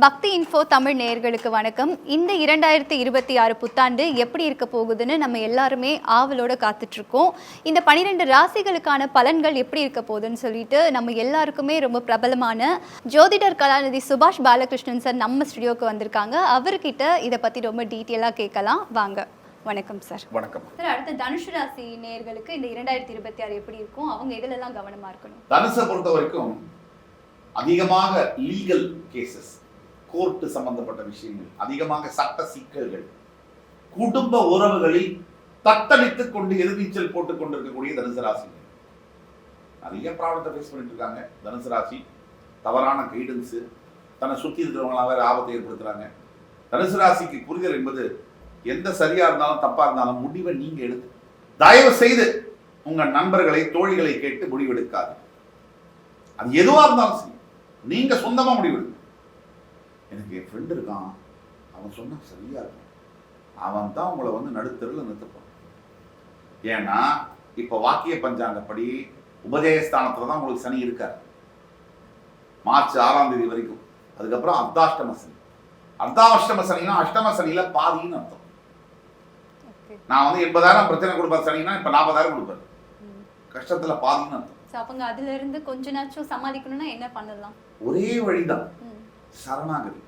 பக்தி இன்ஃபோ தமிழ் நேயர்களுக்கு வணக்கம். இந்த இரண்டாயிரத்தி இருபத்தி ஆறு புத்தாண்டு எப்படி இருக்க போகுதுன்னு நம்ம எல்லாருமே ஆவலோட காத்துட்டு இருக்கோம் இந்த பனிரெண்டு ராசிகளுக்கான பலன்கள் எப்படி இருக்க போகுதுன்னு சொல்லிட்டு நம்ம எல்லாருக்குமே ரொம்ப பிரபலமான ஜோதிடர் கலாநிதி சுபாஷ் பாலகிருஷ்ணன் சார் நம்ம ஸ்டுடியோக்கு வந்திருக்காங்க. அவர்கிட்ட இதை பத்தி ரொம்ப டீட்டெயிலாக கேட்கலாம். வாங்க. வணக்கம் சார். வணக்கம். சார் அடுத்து தனுஷு ராசி நேயர்களுக்கு இந்த இரண்டாயிரத்தி இருபத்தி ஆறு எப்படி இருக்கும்? அவங்க எதுலெல்லாம் கவனமா இருக்கணும்? தனுசை பொறுத்த வரைக்கும் அதிகமாக லீகல் கேசஸ் கோர்ட்டு சம்பந்தப்பட்ட விஷயங்கள் அதிகமாக சட்ட சிக்கல்கள் குடும்ப உறவுகளில் தத்தளித்துக் கொண்டு எதிர்நீச்சல் போட்டுக் கொண்டிருக்கக்கூடிய தனுசு ராசி நிறைய ப்ராப்ளத்தை ஃபேஸ் பண்ணிட்டு இருக்காங்க. தனுசு ராசி தவறான கைடன்ஸு தன்னை சுற்றி இருக்கிறவங்களாம் வேறு ஆபத்தை ஏற்படுத்துகிறாங்க தனுசு ராசிக்கு புரிதல் என்பது எந்த சரியா இருந்தாலும் தப்பாக இருந்தாலும் முடிவை நீங்க எடுத்து தயவு செய்து உங்க நண்பர்களை தோழிகளை கேட்டு முடிவெடுக்காது அது எதுவாக இருந்தாலும் சரி நீங்க சொந்தமா முடிவெடுக்கும் எனக்கு என் ஃப்ரெண்டு இருக்கான். அவன் சொன்னா சரியா இருக்கும். அவன் தான் உங்களை வந்து நடுத்தருவில் நிறுத்தப்பான். ஏன்னா இப்ப வாக்கிய பஞ்சாங்கப்படி உபதேசஸ்தானத்துல தான் உங்களுக்கு சனி இருக்கார். மார்ச் ஆறாம் தேதி வரைக்கும். அதுக்கப்புறம் அர்த்தாஷ்டம சனி. அர்த்தாஷ்டம சனினா அஷ்டம சனியில பாதின்னு அர்த்தம். நான் வந்து எண்பதாயிரம் பிரச்சனை கொடுப்பேன் சனினா இப்ப நாற்பதாயிரம் கொடுப்பேன். கஷ்டத்துல பாதின்னு அர்த்தம். அவங்க அதுல இருந்து கொஞ்ச நாச்சும் சமாளிக்கணும்னா என்ன பண்ணலாம்? ஒரே வழிதான். சரணாகதி.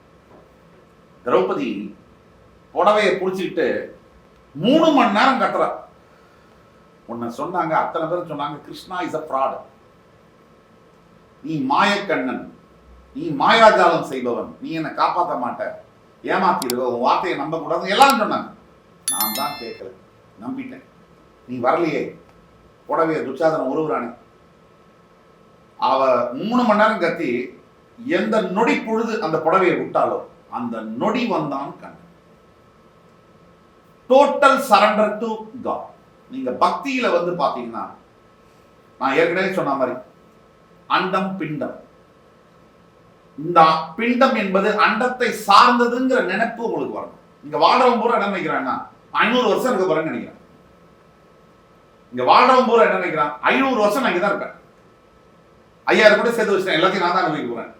திரௌபதி புடவையை பிடிச்சிக்கிட்டு மூணு மணி நேரம் கட்டுறா. உன்னை சொன்னாங்க அத்தனை பேர் சொன்னாங்க கிருஷ்ணா இஸ் அ ஃப்ராட் நீ மாயக்கண்ணன். நீ மாயாஜாலம் செய்பவன். நீ என்னை காப்பாற்ற மாட்ட. ஏமாத்திடுவ. உன் வார்த்தையை நம்ப கூடாது எல்லாம் சொன்னாங்க. நான் தான் கேட்கல. நம்பிட்டேன். நீ வரலையே. புடவைய துச்சாதனம் உருவுறானே அவ மூணு மணி நேரம் கத்தி எந்த நொடி பொழுது அந்த புடவையை விட்டாலோ அந்த நொடி வந்தான் Kannan. Total surrender to God நீங்க பக்தியில வந்து பாத்தீங்கன்னா நான் ஏற்கனவே சொன்ன மாதிரி அண்டம் பிண்டம். இந்த பிண்டம் என்பது அண்டத்தை சார்ந்ததுங்கிற நினைப்பு உங்களுக்கு வரணும். இங்க வாழ்றவன் பூரா என்ன நினைக்கிறான்னா ஐநூறு வருஷம் இருக்க போறேன்னு நினைக்கிறேன். இங்க வாழ்றவன் பூரா என்ன நினைக்கிறான் ஐநூறு வருஷம் நான் இங்க தான் இருப்பேன். ஐயாயிரம் கூட சேர்த்து வச்சுட்டேன் எல்லாத்தையும் நான் தான் அனுபவிக்க போறேன்.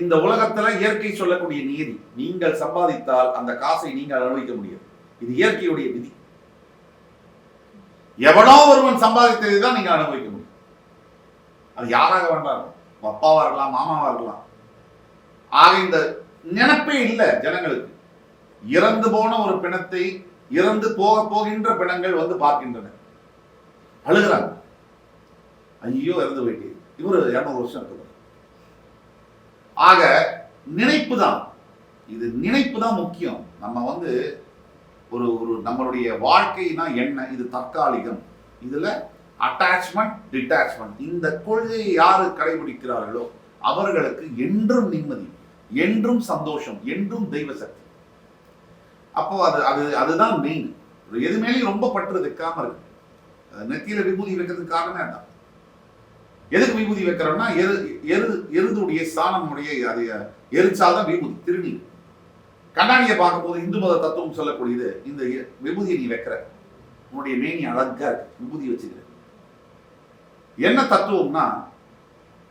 இந்த உலகத்துல இயற்கை சொல்லக்கூடிய நீதி நீங்கள் சம்பாதித்தால் அந்த காசை நீங்கள் அனுபவிக்க முடியும். இது இயற்கையுடைய விதி. எவனோ ஒருவன் சம்பாதித்ததை தான் நீங்க அனுபவிக்க முடியும். அது யாராக வேண்டாம் அப்பாவா இருக்கலாம் மாமாவா இருக்கலாம். ஆக இந்த நினைப்பே இல்லை ஜனங்களுக்கு. இறந்து போன ஒரு பிணத்தை இறந்து போக போகின்ற பிணங்கள் வந்து பார்க்கின்றன. அழுகிறாங்க. ஐயோ இறந்து போயிட்டே. இவரு இரநூறு வருஷம் இருக்கிறார் ஆக நினைப்பு தான் இது நினைப்பு தான் முக்கியம். நம்ம வந்து ஒரு ஒரு நம்மளுடைய வாழ்க்கைனா என்ன? இது தற்காலிகம். இதில் அட்டாச்மெண்ட் டிட்டாச்மெண்ட் இந்த கொள்கையை யார் கடைபிடிக்கிறார்களோ அவர்களுக்கு என்றும் நிம்மதி என்றும் சந்தோஷம் என்றும் தெய்வ சக்தி அப்போ அது அது அதுதான் மெயின் எது மேலேயும் ரொம்ப பற்று வைக்காம இருக்கு அது நெத்தியில விபூதி வைக்கிறதுக்கு காரணமே அதான். எதுக்கு விபூதி வைக்கிறோம்னா எரு எரு எருதுடைய சாணமுடைய அது எரிச்சாதான் விபூதி திருநீர். கண்ணாடியை பார்க்கும்போது இந்து மத தத்துவம் சொல்லக்கூடியது இந்த எ- விபூதியை நீ வைக்கிற. உன்னுடைய மேனி அழகா இருக்கு விபூதி வச்சுக்கிற. என்ன தத்துவம்னா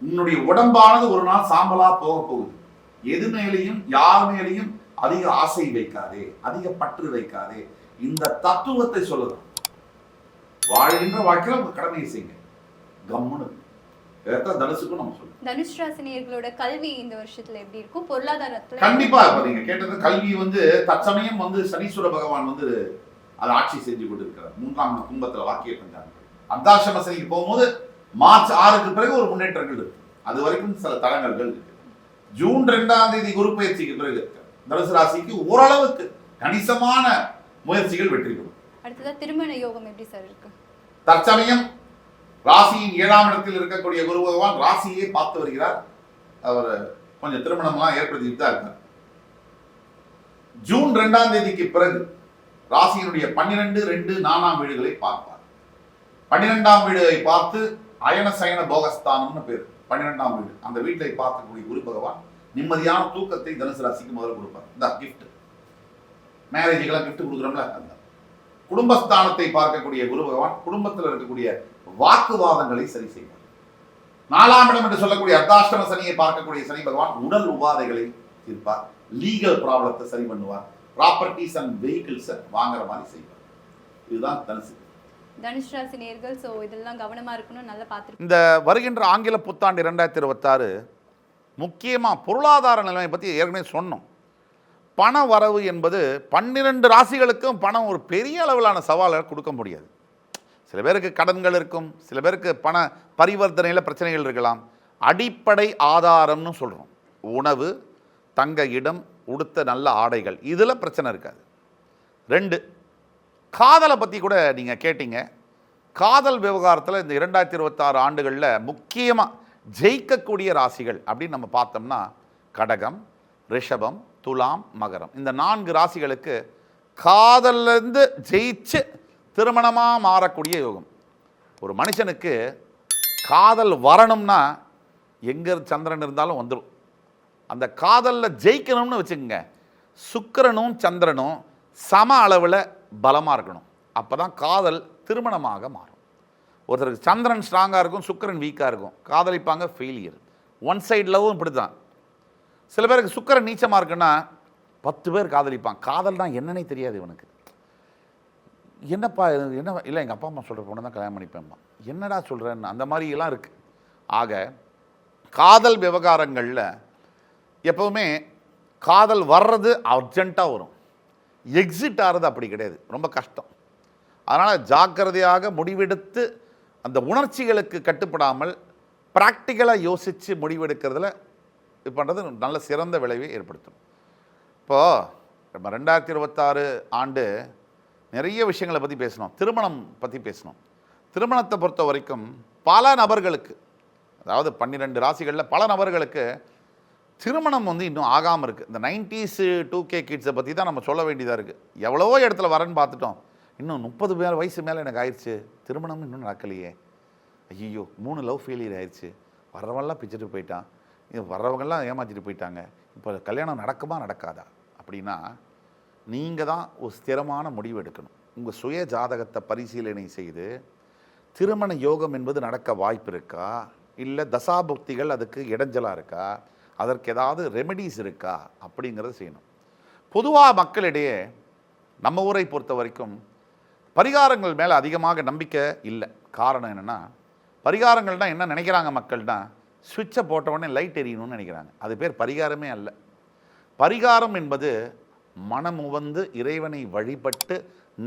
உன்னுடைய உடம்பானது ஒரு நாள் சாம்பலா போக போகுது. எது மேலேயும் யார் மேலேயும் அதிக ஆசை வைக்காதே அதிக பற்று வைக்காதே. இந்த தத்துவத்தை சொல்லுதான் வாழ்கின்ற வாழ்க்கையில உங்க கடமையை செய்யுங்க. கம்முன்னு இதைத்தான் தனுசுக்கும் நம்ம சொல்லுவோம் தனுஷ் ராசினியர்களோட கல்வி இந்த வருஷத்துல எப்படி இருக்கும்? பொருளாதாரத்துல? கண்டிப்பா இப்ப நீங்க கேட்டது கல்வி வந்து தற்சமயம் வந்து சனீஸ்வர பகவான் வந்து அதை ஆட்சி செஞ்சு கொண்டு இருக்கிறார் மூன்றாம் கும்பத்துல வாக்கிய பஞ்சாங்க அர்த்தாசிரம சனிக்கு போகும்போது மார்ச் ஆறுக்கு பிறகு ஒரு முன்னேற்றங்கள் இருக்கு. அது வரைக்கும் சில தடங்கல்கள் இருக்கு. ஜூன் ரெண்டாம் தேதி குரு பயிற்சிக்கு பிறகு தனுசு ராசிக்கு ஓரளவுக்கு கணிசமான முயற்சிகள் வெற்றி பெறும். அடுத்ததா திருமண யோகம் எப்படி சார் இருக்கு? தற்சமயம் ராசியின் ஏழாம் இடத்தில் இருக்கக்கூடிய குரு பகவான் ராசியை பார்த்து வருகிறார். அவர் கொஞ்சம் திருமணம்லாம் ஏற்படுத்திட்டு தான் இருக்கார். ஜூன் ரெண்டாம் தேதிக்கு பிறகு ராசியினுடைய பன்னிரெண்டு ரெண்டு நானாம் வீடுகளை பார்ப்பார். பன்னிரெண்டாம் வீடுகளை பார்த்து அயன சயன போகஸ்தானம்னு பேர். பன்னிரெண்டாம் வீடு. அந்த வீட்டை பார்க்கக்கூடிய குரு பகவான் நிம்மதியான தூக்கத்தை தனுசு ராசிக்கு முதல்ல கொடுப்பார். இந்த கிஃப்ட் மேரேஜுக்கெல்லாம் கிஃப்ட் கொடுக்குறோம்ல அந்த குடும்பஸ்தானத்தை பார்க்கக்கூடிய குரு பகவான் குடும்பத்தில் இருக்கக்கூடிய வாக்குவாதங்களை சரி செய்வார். நாலாம் இடம் என்று சொல்லக்கூடிய அர்த்தாஷ்டம சனியை பார்க்கக்கூடிய சனி பகவான் உடல் உபாதைகளை தீர்ப்பார். லீகல் ப்ராப்ளத்தை சரி பண்ணுவார். ப்ராப்பர்ட்டிஸ் அண்ட் வெஹிக்கிள்ஸை வாங்குற மாதிரி செய்வார். இதுதான் தனுசு. தனுஷ் ராசி நேர்கள் ஸோ இதெல்லாம் கவனமா இருக்கணும் நல்லா பார்த்துருக்கோம் இந்த வருகின்ற ஆங்கில புத்தாண்டு இரண்டாயிரத்தி இருபத்தாறு முக்கியமாக பொருளாதார நிலைமை பற்றி ஏற்கனவே சொன்னோம். பண வரவு என்பது பன்னிரண்டு ராசிகளுக்கும் பணம் ஒரு பெரிய அளவிலான சவாலை கொடுக்க முடியாது. சில பேருக்கு கடன்கள் இருக்கும் சில பேருக்கு பண பரிவர்த்தனையில் பிரச்சனைகள் இருக்கலாம். அடிப்படை ஆதாரம்னு சொல்கிறோம் உணவு தங்க இடம் உடுத்த நல்ல ஆடைகள் இதில் பிரச்சனை இருக்காது. ரெண்டு காதலை பற்றி கூட நீங்கள் கேட்டீங்க. காதல் விவகாரத்தில் இந்த இரண்டாயிரத்தி இருபத்தாறு ஆண்டுகளில் முக்கியமாக ஜெயிக்கக்கூடிய ராசிகள் அப்படின்னு நம்ம பார்த்தோம்னா கடகம் ரிஷபம் துலாம் மகரம். இந்த நான்கு ராசிகளுக்கு காதல்லேருந்து ஜெயிச்சு திருமணமாக மாறக்கூடிய யோகம். ஒரு மனுஷனுக்கு காதல் வரணும்னா எங்கே சந்திரன் இருந்தாலும் வந்துடும் அந்த காதலில் ஜெயிக்கணும்னு வச்சுக்கோங்க. சுக்கிரனும் சந்திரனும் சம அளவில் பலமாக இருக்கணும். அப்போ தான் காதல் திருமணமாக மாறும். ஒருத்தருக்கு சந்திரன் ஸ்ட்ராங்காக இருக்கும் சுக்கிரன் வீக்காக இருக்கும். காதலிப்பாங்க ஃபெயிலியர் ஒன் சைட் லவ்வும் இப்படி தான் சில பேருக்கு சுக்கிரன் நீச்சமாக இருக்குன்னா பத்து பேர் காதலிப்பான் காதல்னா என்னன்னே தெரியாது இவனுக்கு. என்னப்பா இது? என்ன இல்லை எங்கள் அப்பா அம்மா சொல்கிற பொண்ணு தான் கல்யாணம் பண்ணிப்பேன்மா என்னடா சொல்கிறேன்னு அந்த மாதிரியெல்லாம் இருக்குது ஆக காதல் விவகாரங்களில் எப்போவுமே காதல் வர்றது அர்ஜெண்ட்டாக வரும். எக்ஸிட் ஆகிறது அப்படி கிடையாது. ரொம்ப கஷ்டம். அதனால் ஜாக்கிரதையாக முடிவெடுத்து அந்த உணர்ச்சிகளுக்கு கட்டுப்படாமல் ப்ராக்டிக்கலாக யோசித்து முடிவெடுக்கிறதுல இது பண்ணுறது நல்ல சிறந்த விளைவை ஏற்படுத்தும். இப்போது நம்ம ரெண்டாயிரத்தி இருபத்தாறு ஆண்டு நிறைய விஷயங்களை பற்றி பேசணும் திருமணம் பற்றி பேசணும் திருமணத்தை பொறுத்த வரைக்கும் பல நபர்களுக்கு அதாவது பன்னிரெண்டு ராசிகளில் பல நபர்களுக்கு திருமணம் வந்து இன்னும் ஆகாமல் இருக்குது இந்த நைன்டிஸு டூ கே கிட்ஸை பற்றி தான் நம்ம சொல்ல வேண்டியதாக இருக்குது எவ்வளவோ இடத்துல வரேன்னு பார்த்துட்டோம். இன்னும் முப்பது மேலே வயசு மேலே எனக்கு ஆயிடுச்சு திருமணம் இன்னும் நடக்கலையே. ஐயோ மூணு லவ் ஃபெயிலியர் ஆயிடுச்சு வர்றவங்களாம் பிச்சுட்டு போயிட்டான். இது வர்றவங்கெல்லாம் ஏமாற்றிட்டு போயிட்டாங்க. இப்போ கல்யாணம் நடக்குமா நடக்காதா? அப்படின்னா நீங்கள் தான் ஒரு ஸ்திரமான முடிவு எடுக்கணும். உங்கள் சுய ஜாதகத்தை பரிசீலனை செய்து திருமண யோகம் என்பது நடக்க வாய்ப்பு இருக்கா? இல்லை தசாபுக்திகள் அதுக்கு இடைஞ்சலாக இருக்கா? அதற்கு ஏதாவது ரெமெடிஸ் இருக்கா? அப்படிங்கிறத செய்யணும். பொதுவாக மக்களிடையே நம்ம ஊரை பொறுத்த வரைக்கும் பரிகாரங்கள் மேலே அதிகமாக நம்பிக்கை இல்லை. காரணம் என்னென்னா பரிகாரங்கள்னா என்ன நினைக்கிறாங்க மக்கள்னா சுவிட்சை போட்ட உடனே லைட் எரியணும்னு நினைக்கிறாங்க. அது பேர் பரிகாரமே அல்ல. பரிகாரம் என்பது மனமுவந்து இறைவனை வழிபட்டு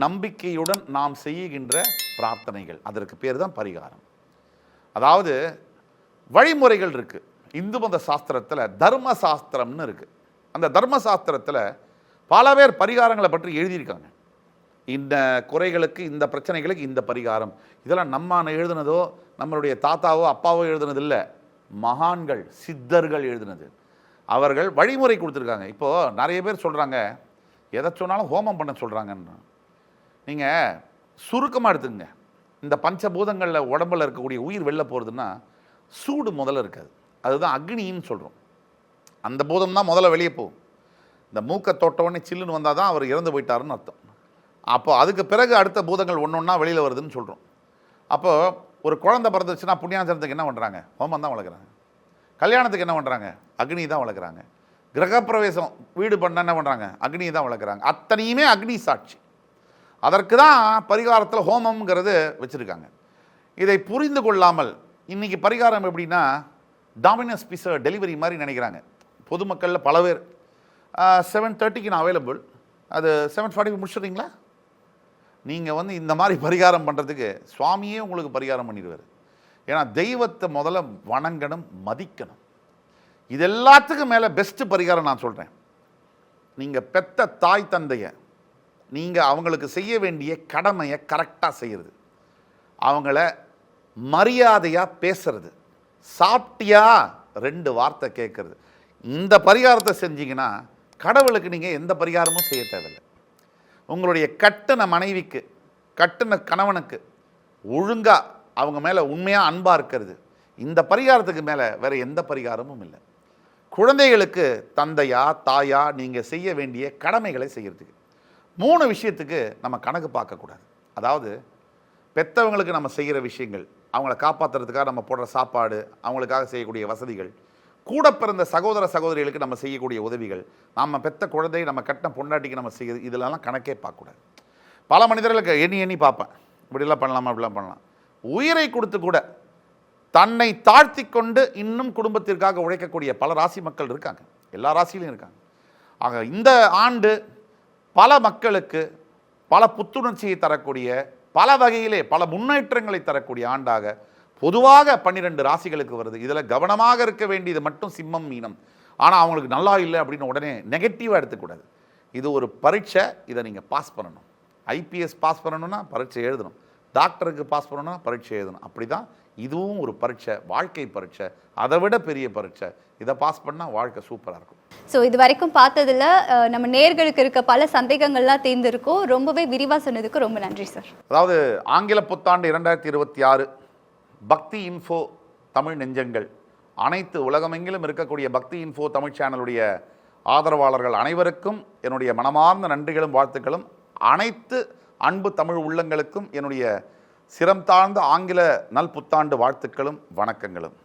நம்பிக்கையுடன் நாம் செய்கின்ற பிரார்த்தனைகள். அதற்கு பேர் தான் பரிகாரம். அதாவது வழிமுறைகள் இருக்குது இந்து மத சாஸ்திரத்தில் தர்ம சாஸ்திரம்னு இருக்குது அந்த தர்ம சாஸ்திரத்தில் பல பேர் பரிகாரங்களை பற்றி எழுதியிருக்காங்க. இந்த குறைகளுக்கு இந்த பிரச்சனைகளுக்கு இந்த பரிகாரம். இதெல்லாம் நம்ம எழுதுனதோ நம்மளுடைய தாத்தாவோ அப்பாவோ எழுதுனது இல்லை மகான்கள் சித்தர்கள் எழுதுனது. அவர்கள் வழிமுறை கொடுத்துருக்காங்க. இப்போது நிறைய பேர் சொல்கிறாங்க எதை சொன்னாலும் ஹோமம் பண்ண சொல்கிறாங்கன்னு நீங்கள் சுருக்கமாக எடுத்துங்க இந்த பஞ்சபூதங்களில் உடம்புல இருக்கக்கூடிய உயிர் வெளில போகிறதுன்னா சூடு முதல்ல இருக்காது. அதுதான் அக்னின்னு சொல்கிறோம் அந்த பூதம் தான் முதல்ல வெளியே போகும். இந்த மூக்கை தொட்ட உடனே சில்லுன்னு வந்தால் தான் அவர் இறந்து போயிட்டாருன்னு அர்த்தம். அப்போ அதுக்கு பிறகு அடுத்த பூதங்கள் ஒன்று ஒன்றா வெளியில் வருதுன்னு சொல்கிறோம் அப்போது ஒரு குழந்தை பிறந்துச்சுன்னா புண்ணியாசனத்துக்கு என்ன பண்ணுறாங்க ஹோமம் தான் வளர்க்குறாங்க. கல்யாணத்துக்கு என்ன பண்ணுறாங்க அக்னி தான் வளர்க்குறாங்க. கிரகப்பிரவேசம் வீடு பண்ண என்ன பண்ணுறாங்க அக்னி தான் வளர்க்குறாங்க. அத்தனையுமே அக்னி சாட்சி. அதற்கு தான் பரிகாரத்தில் ஹோமம்ங்கிறது வச்சுருக்காங்க. இதை புரிந்து கொள்ளாமல் இன்றைக்கி பரிகாரம் எப்படின்னா டாமினஸ் பிச டெலிவரி மாதிரி நினைக்கிறாங்க. பொதுமக்களில் பல பேர். செவன் தேர்ட்டிக்கு நான் அவைலபிள் அது செவன் ஃபார்ட்டி முடிச்சிடுறீங்களா? நீங்கள் வந்து இந்த மாதிரி பரிகாரம் பண்ணுறதுக்கு சுவாமியே உங்களுக்கு பரிகாரம் பண்ணிடுவார். ஏன்னா தெய்வத்தை முதல்ல வணங்கணும் மதிக்கணும். இது எல்லாத்துக்கும் மேலே பெஸ்ட்டு பரிகாரம் நான் சொல்கிறேன் நீங்கள் பெத்த தாய் தந்தையை நீங்கள் அவங்களுக்கு செய்ய வேண்டிய கடமையை கரெக்டாக செய்கிறது அவங்கள மரியாதையாக பேசுறது. சாப்பிட்டியா? ரெண்டு வார்த்தை கேட்குறது இந்த பரிகாரத்தை செஞ்சீங்கன்னா கடவுளுக்கு நீங்கள் எந்த பரிகாரமும் செய்ய தேவையில்லை. உங்களுடைய கட்டின மனைவிக்கு கட்டின கணவனுக்கு ஒழுங்காக அவங்க மேலே உண்மையாக அன்பாக இருக்கிறது. இந்த பரிகாரத்துக்கு மேலே வேறு எந்த பரிகாரமும் இல்லை. குழந்தைகளுக்கு தந்தையா தாயா நீங்கள் செய்ய வேண்டிய கடமைகளை செய்கிறதுக்கு மூணு விஷயத்துக்கு நம்ம கணக்கு பார்க்கக்கூடாது அதாவது பெற்றவங்களுக்கு நம்ம செய்கிற விஷயங்கள் அவங்கள காப்பாற்றுறதுக்காக நம்ம போடுற சாப்பாடு அவங்களுக்காக செய்யக்கூடிய வசதிகள் கூட பிறந்த சகோதர சகோதரிகளுக்கு நம்ம செய்யக்கூடிய உதவிகள் நம்ம பெத்த குழந்தை நம்ம கட்டின பொண்டாட்டிக்கு நம்ம செய்ய இதிலெல்லாம் கணக்கே பார்க்கக்கூடாது பல மனிதர்களுக்கு எண்ணி எண்ணி பார்ப்பேன். இப்படிலாம் பண்ணலாமா இப்படிலாம் பண்ணலாம். உயிரை கொடுத்து கூட தன்னை தாழ்த்தி கொண்டு இன்னும் குடும்பத்திற்காக உழைக்கக்கூடிய பல ராசி மக்கள் இருக்காங்க. எல்லா ராசியிலும் இருக்காங்க. ஆக இந்த ஆண்டு பல மக்களுக்கு பல புத்துணர்ச்சியை தரக்கூடிய பல வகையிலே பல முன்னேற்றங்களை தரக்கூடிய ஆண்டாக பொதுவாக பன்னிரெண்டு ராசிகளுக்கு வருது. இதில் கவனமாக இருக்க வேண்டியது மட்டும் சிம்மம் மீனம். ஆனால் அவங்களுக்கு நல்லா இல்லை அப்படின்னு உடனே நெகட்டிவாக எடுத்துக்கூடாது. இது ஒரு பரீட்சை இதை நீங்கள் பாஸ் பண்ணணும். ஐபிஎஸ் பாஸ் பண்ணணும்னா பரீட்சை எழுதணும். டாக்டருக்கு பாஸ் பண்ணணும்னா பரீட்சை எழுதணும். அப்படி தான் இதுவும் ஒரு பரீட்சை வாழ்க்கை பரீட்சை. அதை விட பெரிய பரீட்சை. இதை பாஸ் பண்ணால் வாழ்க்கை சூப்பராக இருக்கும். ஸோ இது வரைக்கும் பார்த்ததுல நம்ம நேர்களுக்கு இருக்க பல சந்தேகங்கள்லாம் தேர்ந்திருக்கோம். ரொம்பவே விரிவாக சொன்னதுக்கு ரொம்ப நன்றி சார் அதாவது ஆங்கில புத்தாண்டு இரண்டாயிரத்தி இருபத்தி ஆறு பக்தி இன்ஃபோ தமிழ் நெஞ்சங்கள். அனைத்து உலகமெங்கிலும் இருக்கக்கூடிய பக்தி இன்ஃபோ தமிழ் சேனலுடைய ஆதரவாளர்கள் அனைவருக்கும் என்னுடைய மனமார்ந்த நன்றிகளும் வாழ்த்துக்களும். அனைத்து அன்பு தமிழ் உள்ளங்களுக்கும் என்னுடைய சிரம் தாழ்ந்த ஆங்கில நல் புத்தாண்டு வாழ்த்துக்களும் வணக்கங்களும்.